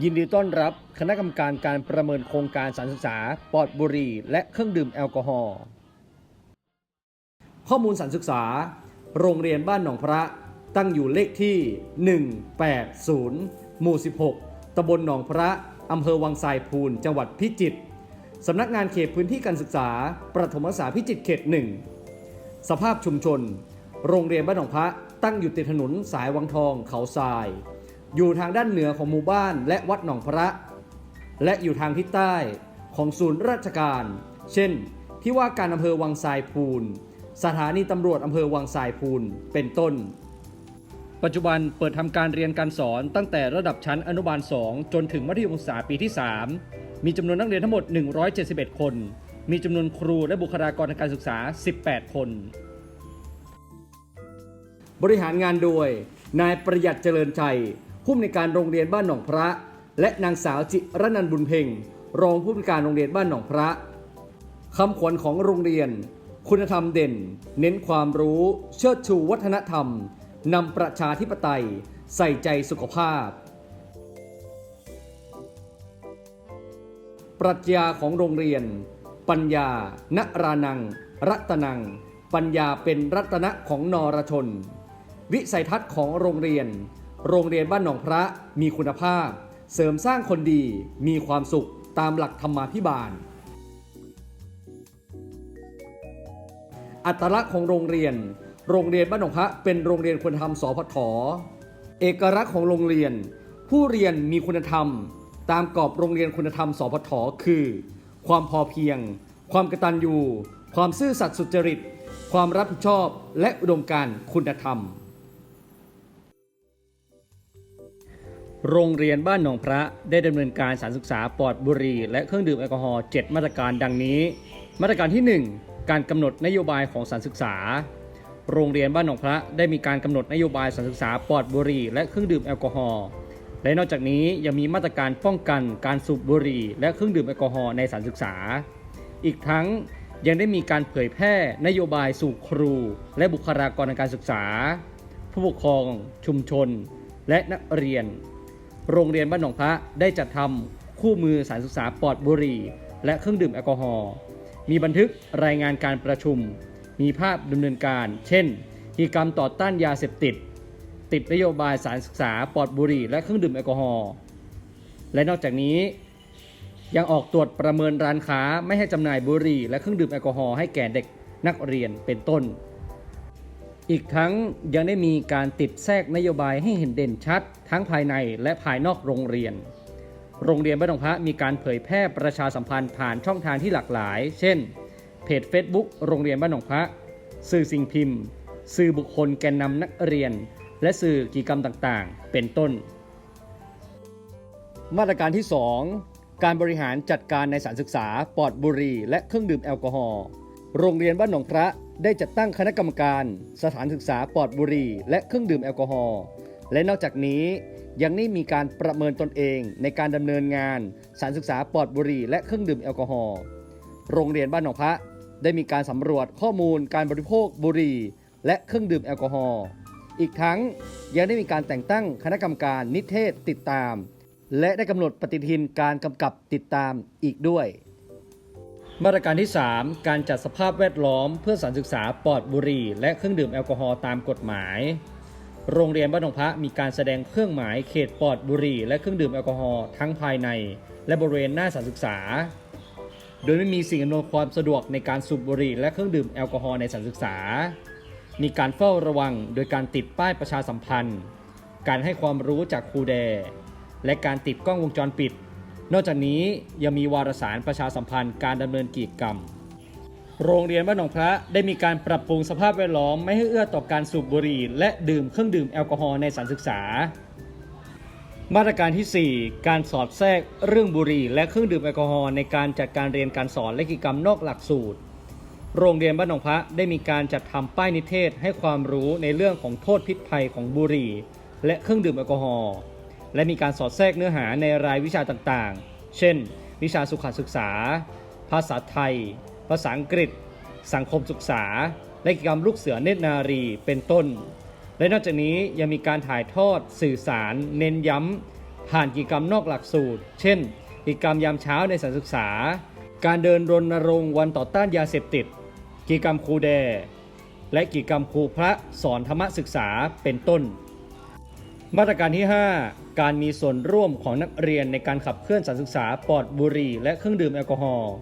ยินดีต้อนรับคณะกรรมการการประเมินโครงการสารศึกษาปลอดบุหรี่และเครื่องดื่มแอลกอฮอล์ข้อมูลสารศึกษา โรงเรียนบ้านหนองพระตั้งอยู่เลขที่ 180 หมู่ 16 ตำบลหนองพระอำเภอวังไซพูน จังหวัดพิจิตรสำนักงานเขตพื้นที่การศึกษา ประถมศึกษาพิจิตรเขตหนึ่งสภาพชุมชน โรงเรียนบ้านหนองพระตั้งอยู่ติดถนนสายวังทองเขาทราย อยู่ทางด้านเหนือของหมู่บ้านและวัดหนองพระ และอยู่ทางทิศใต้ของศูนย์ราชการ เช่น ที่ว่าการอำเภอวังทรายพูน สถานีตำรวจอำเภอวังทรายพูน เป็นต้น ปัจจุบันเปิดทำการเรียนการสอนตั้งแต่ระดับชั้นอนุบาล 2 จนถึงมัธยมศึกษาปีที่ 3 มีจำนวนนักเรียนทั้งหมด 171 คน มีจำนวนครูและบุคลากรทางการศึกษา 18 คน บริหารงานโดย นายประหยัดเจริญชัย ผู้อำนวยการโรงเรียนบ้านหนองพระ และนางสาวจิรนันบุญเพ็งรองผู้อำนวยการโรงเรียนบ้านหนองพระคำขวัญของโรงเรียน คุณธรรมเด่น เน้นความรู้ เชิดชูวัฒนธรรมนำประชาธิปไตย ใส่ใจสุขภาพ ปรัชญาของโรงเรียน ปัญญา ณรานัง รัตนัง ปัญญาเป็นรัตนะของนรชน วิสัยทัศน์ของโรงเรียน โรงเรียนบ้านหนองพระมีคุณภาพ เสริมสร้างคนดีมีความสุขตามหลักธรรมาภิบาล อัตลักษณ์ของโรงเรียน โรงเรียนบ้านหนองพระเป็นโรงเรียนคุณธรรมสพทเอกลักษณ์ของโรงเรียน ผู้เรียนมีคุณธรรม ตามกรอบโรงเรียนคุณธรรมสพทคือ ความพอเพียง ความกตัญญูความซื่อสัตย์สุจริต ความรับผิดชอบและอุดมการณ์คุณธรรม โรงเรียนบ้านหนองพระได้ดำเนินการสารศึกษาปลอดบุหรี่และเครื่องดื่มแอลกอฮอล์7มาตรการดังนี้ มาตรการที่ 1 การกำหนดนโยบายของสารศึกษา โรงเรียนบ้านหนองพระได้มีการกำหนดนโยบายสารศึกษาปลอดบุหรี่และเครื่องดื่มแอลกอฮอล์และนอกจากนี้ยังมีมาตรการป้องกันการสูบบุหรี่และเครื่องดื่มแอลกอฮอล์ในสารศึกษา อีกทั้งยังได้มีการเผยแพร่นโยบายสู่ครู และบุคลากรทางการศึกษา ผู้ปกครอง ชุมชน และนักเรียน โรงเรียนบ้านหนองพระได้จัดทำคู่มือสารศึกษาปลอดบุหรี่ และเครื่องดื่มแอลกอฮอล์มีบันทึกรายงานการประชุม มีภาพดำเนินการ เช่นกิจกรรมต่อต้านยาเสพติด ติดนโยบายสารศึกษาปลอดบุหรี่ และเครื่องดื่มแอลกอฮอล์และนอกจากนี้ยังออกตรวจประเมินร้านค้าไม่ให้จำหน่ายบุหรี่ และเครื่องดื่มแอลกอฮอล์ให้แก่เด็กนักเรียนเป็นต้น อีกทั้งยังได้มีการติดแทรกนโยบายให้เห็นเด่นชัด ทั้งภายในและภายนอกโรงเรียน โรงเรียนบ้านหนองพระมีการเผยแพร่ประชาสัมพันธ์ผ่านช่องทางที่หลากหลาย เช่น เพจ Facebook โรงเรียนบ้านหนองพระ สื่อสิ่งพิมพ์ สื่อบุคคลแกนนำนักเรียน และสื่อกิจกรรมต่างๆ เป็นต้น มาตรการที่ 2 การบริหารจัดการในสถารศึกษาปลอดบุหรี่และเครื่องดื่มแอลกอฮอล์โรงเรียนบ้านหนองพระ ได้จัดตั้งคณะกรรมการ สถานศึกษาปลอดบุหรี่และเครื่องดื่มแอลกอฮอล์และนอกจากนี้ยังได้มีการประเมินตนเองในการดำเนินงานสถารศึกษาปลอดบุหรี่และเครื่องดื่มแอลกอฮอล์โรงเรียนบ้านหนองพระได้มีการสำรวจข้อมูลการบริโภคบุหรี่ และเครื่องดื่มแอลกอฮอล์อีกทั้งยังได้มีการแต่งตั้งคณะกรรมการนิเทศติดตาม และได้กำหนดปฏิทินการกำกับติดตามอีกด้วย มาตรการที่ 3 การจัดสภาพแวดล้อมเพื่อสารศึกษาปลอดบุหรี่ และเครื่องดื่มแอลกอฮอล์ตามกฎหมาย โรงเรียนบ้านหนองพระมีการแสดงเครื่องหมายเขตปลอดบุหรี่ และเครื่องดื่มแอลกอฮอล์ทั้งภายใน และบริเวณหน้าสารศึกษา โดยไม่มีสิ่งอำนวยความสะดวกในการสูบบุหรี่และเครื่องดื่มแอลกอฮอล์ในสถานศึกษา มีการเฝ้าระวังโดยการติดป้ายประชาสัมพันธ์ การให้ความรู้จากครูแด และการติดกล้องวงจรปิด นอกจากนี้ยังมีวารสารประชาสัมพันธ์การดำเนินกิจกรรม โรงเรียนบ้านหนองพระได้มีการปรับปรุงสภาพแวดล้อมไม่ให้เอื้อต่อการสูบบุหรี่ และดื่มเครื่องดื่มแอลกอฮอล์ในสถานศึกษา มาตรการที่ 4 การสอดแทรกเรื่องบุหรี่และเครื่องดื่มแอลกอฮอล์ในการจัดการเรียนการสอนและกิจกรรมนอกหลักสูตร โรงเรียนบ้านหนองพระได้มีการจัดทำป้ายนิเทศให้ความรู้ในเรื่องของโทษพิษภัยของบุหรี่ และเครื่องดื่มแอลกอฮอล์ และมีการสอดแทรกเนื้อหาในรายวิชาต่างๆ เช่น วิชาสุขศึกษา ภาษาไทย ภาษาอังกฤษ สังคมศึกษา และกิจกรรมลูกเสือเนตรนารี เป็นต้น และนอกจากนี้ยังมีการถ่ายทอดสื่อสาร เน้นย้ำ ผ่านกิจกรรมนอกหลักสูตร เช่น กิจกรรมยามเช้าในสถานศึกษา การเดินรณรงค์วันต่อต้านยาเสพติด กิจกรรมครูแด และกิจกรรมครูพระสอนธรรมศึกษา เป็นต้น มาตรการที่ 5 การมีส่วนร่วมของนักเรียนในการขับเคลื่อนสารศึกษาปลอดบุหรี่และเครื่องดื่มแอลกอฮอล์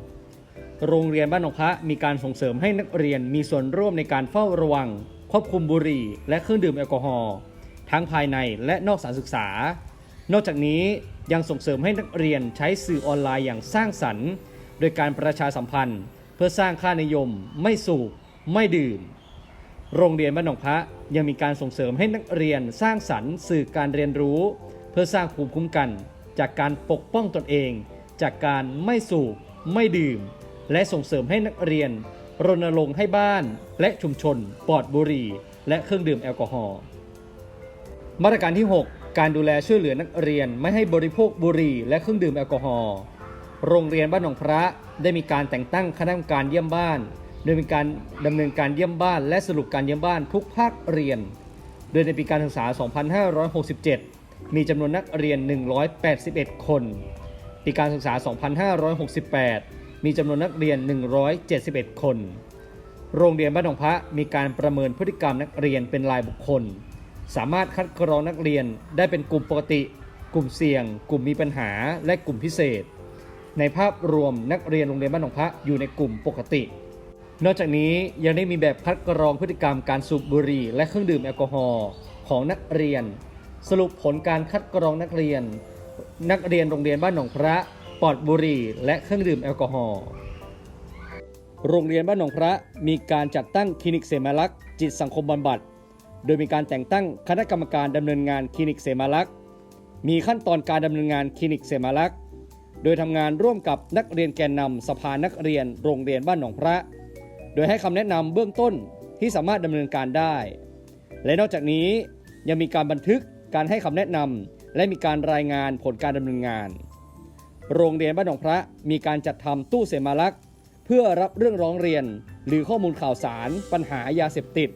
โรงเรียนบ้านหนองพระมีการส่งเสริมให้นักเรียนมีส่วนร่วมในการเฝ้าระวัง ควบคุมบุหรี่ และเครื่องดื่มแอลกอฮอล์ทั้งภายในและนอกสถารศึกษา นอกจากนี้ยังส่งเสริมให้นักเรียนใช้สื่อออนไลน์อย่างสร้างสรรค์ โดยการประชาสัมพันธ์ เพื่อสร้างค่านิยม ไม่สูบไม่ดื่ม โรงเรียนบ้านหนองพระยังมีการส่งเสริมให้นักเรียนสร้างสรรค์ สื่อการเรียนรู้ เพื่อสร้างภูมิคุ้มกัน จากการปกป้องตนเอง จากการไม่สูบ ไม่ดื่ม และส่งเสริมให้นักเรียน รณรงค์ให้บ้าน และชุมชน ปลอดบุหรี่ และเครื่องดื่มแอลกอฮอล์มาตรการที่ 6 การดูแลช่วยเหลือนักเรียนไม่ให้บริโภคบุหรี่ และเครื่องดื่มแอลกอฮอล์โรงเรียนบ้านหนองพระได้มีการแต่งตั้งคณะกรรมการเยี่ยมบ้าน โดยมีการดำเนินการเยี่ยมบ้าน และสรุปการเยี่ยมบ้านทุกภาคเรียน โดยในปีการศึกษา 2567 มีจำนวนนักเรียน 181 คน ปีการศึกษา 2568 มีจำนวนนักเรียน 171 คน โรงเรียนบ้านหนองพระมีการประเมินพฤติกรรมนักเรียนเป็นรายบุคคล สามารถคัดกรองนักเรียนได้เป็นกลุ่มปกติ กลุ่มเสี่ยง กลุ่มมีปัญหา และกลุ่มพิเศษ ในภาพรวมนักเรียนโรงเรียนบ้านหนองพระอยู่ในกลุ่มปกตินอกจากนี้ยังได้มีแบบคัดกรองพฤติกรรมการสูบบุหรี่และเครื่องดื่มแอลกอฮอล์ของนักเรียน สรุปผลการคัดกรองนักเรียน นักเรียนโรงเรียนบ้านหนองพระปลอดบุหรี่และเครื่องดื่มแอลกอฮอล์โรงเรียนบ้านหนองพระมีการจัดตั้งคลินิกเสมาลักษ์จิตสังคมบำบัด โดยมีการแต่งตั้งคณะกรรมการดำเนินงานคลินิกเสมาลักษ์มีขั้นตอนการดำเนินงานคลินิกเสมาลักษ์โดยทำงานร่วมกับนักเรียนแกนนำสภานักเรียนโรงเรียนบ้านหนองพระ โดยให้คำแนะนำเบื้องต้นที่สามารถดำเนินการได้ และนอกจากนี้ยังมีการบันทึก การให้คำแนะนำและมีการรายงานผลการดำเนินงาน โรงเรียนบ้านหนองพระมีการจัดทำตู้เสมาลักษ์เพื่อรับเรื่องร้องเรียน หรือข้อมูลข่าวสาร ปัญหายาเสพติด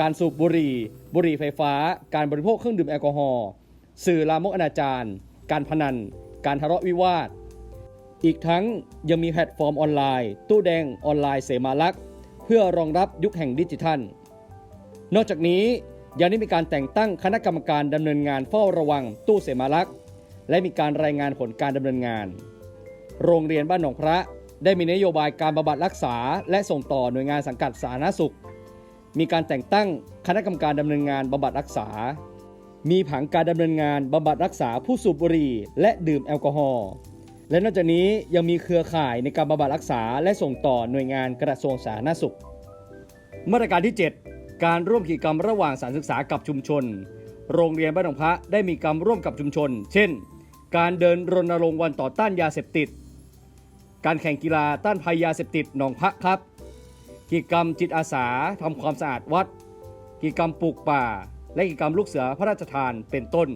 การสูบบุหรี่ บุหรี่ไฟฟ้า การบริโภคเครื่องดื่มแอลกอฮอล์สื่อลามกอนาจารการพนัน การทะเลาะวิวาท อีกทั้งยังมีแพลตฟอร์มออนไลน์ ตู้แดงออนไลน์เสมาลักษ์เพื่อรองรับยุคแห่งดิจิทัล นอกจากนี้ ยังได้มีการแต่งตั้งคณะกรรมการดำเนินงานเฝ้าระวังตู้เสมาลักษณ์และมีการรายงานผลการดำเนินงาน โรงเรียนบ้านหนองพระได้มีนโยบายการบำบัดรักษา และส่งต่อหน่วยงานสังกัดสาธารณสุข มีการแต่งตั้งคณะกรรมการดำเนินงานบำบัดรักษา มีผังการดำเนินงานบำบัดรักษาผู้สูบบุหรี่และดื่มแอลกอฮอล์และนอกจากนี้ยังมีเครือข่ายในการบำบัดรักษา และส่งต่อหน่วยงานกระทรวงสาธารณสุข มาตรการที่ 7 การร่วมกิจกรรมระหว่างสถารศึกษากับชุมชน โรงเรียนบ้านหนองพระได้มีกรรมร่วมกับชุมชน เช่น การเดินรณรงค์วันต่อต้านยาเสพติด การแข่งกีฬาต้านภัยยาเสพติดหนองพระครับ กิจกรรมจิตอาสาทำความสะอาดวัด กิจกรรมปลูกป่า และกิจกรรมลูกเสือพระราชทานเป็นต้น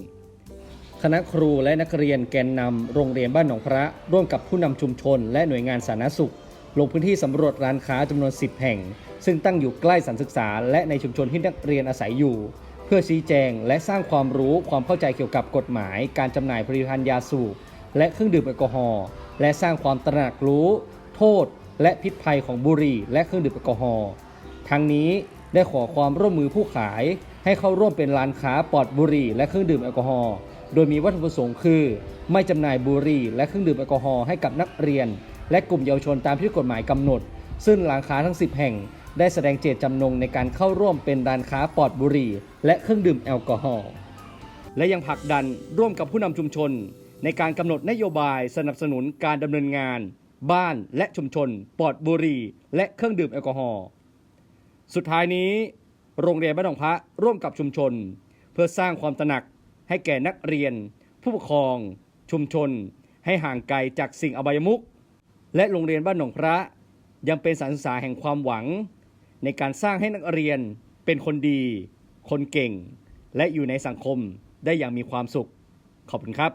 คณะครูและนักเรียนแกนนำโรงเรียนบ้านหนองพระ ร่วมกับผู้นำชุมชน และหน่วยงานสาธารณสุข ลงพื้นที่สำรวจร้านค้าจำนวน 10 แห่ง ซึ่งตั้งอยู่ใกล้สถานศึกษา และในชุมชนที่นักเรียนอาศัยอยู่ เพื่อชี้แจงและสร้างความรู้ความเข้าใจเกี่ยวกับกฎหมาย การจำหน่ายผลิตภัณฑ์ยาสูบและเครื่องดื่มแอลกอฮอล์และสร้างความตระหนักรู้ โทษ และพิษภัยของบุหรี่และเครื่องดื่มแอลกอฮอล์ทั้งนี้ได้ขอความร่วมมือผู้ขาย ให้เข้าร่วมเป็นร้านค้าปลอดบุหรี่และเครื่องดื่มแอลกอฮอล์โดยมีวัตถุประสงค์คือ ไม่จำหน่ายบุหรี่และเครื่องดื่มแอลกอฮอล์ให้กับนักเรียน และกลุ่มเยาวชนตามที่กฎหมายกำหนด ซึ่งร้านค้าทั้ง 10 แห่ง ได้แสดงเจตจำนงในการเข้าร่วมเป็นร้านค้าปลอดบุหรี่และเครื่องดื่มแอลกอฮอล์และยังผลักดันร่วมกับผู้นำชุมชน ในการกำหนดนโยบายสนับสนุนการดำเนินงาน บ้านและชุมชน ปลอดบุหรี่และเครื่องดื่มแอลกอฮอล์สุดท้ายนี้โรงเรียนบ้านหนองพระร่วมกับชุมชน เพื่อสร้างความตระหนักให้แก่นักเรียน ผู้ปกครอง ชุมชน ให้ห่างไกลจากสิ่งอบายมุข และโรงเรียนบ้านหนองพระยังเป็นสถานศึกษาแห่งความหวัง ในการสร้างให้นักเรียนเป็นคนดี คนเก่ง และอยู่ในสังคมได้อย่างมีความสุข ขอบคุณครับ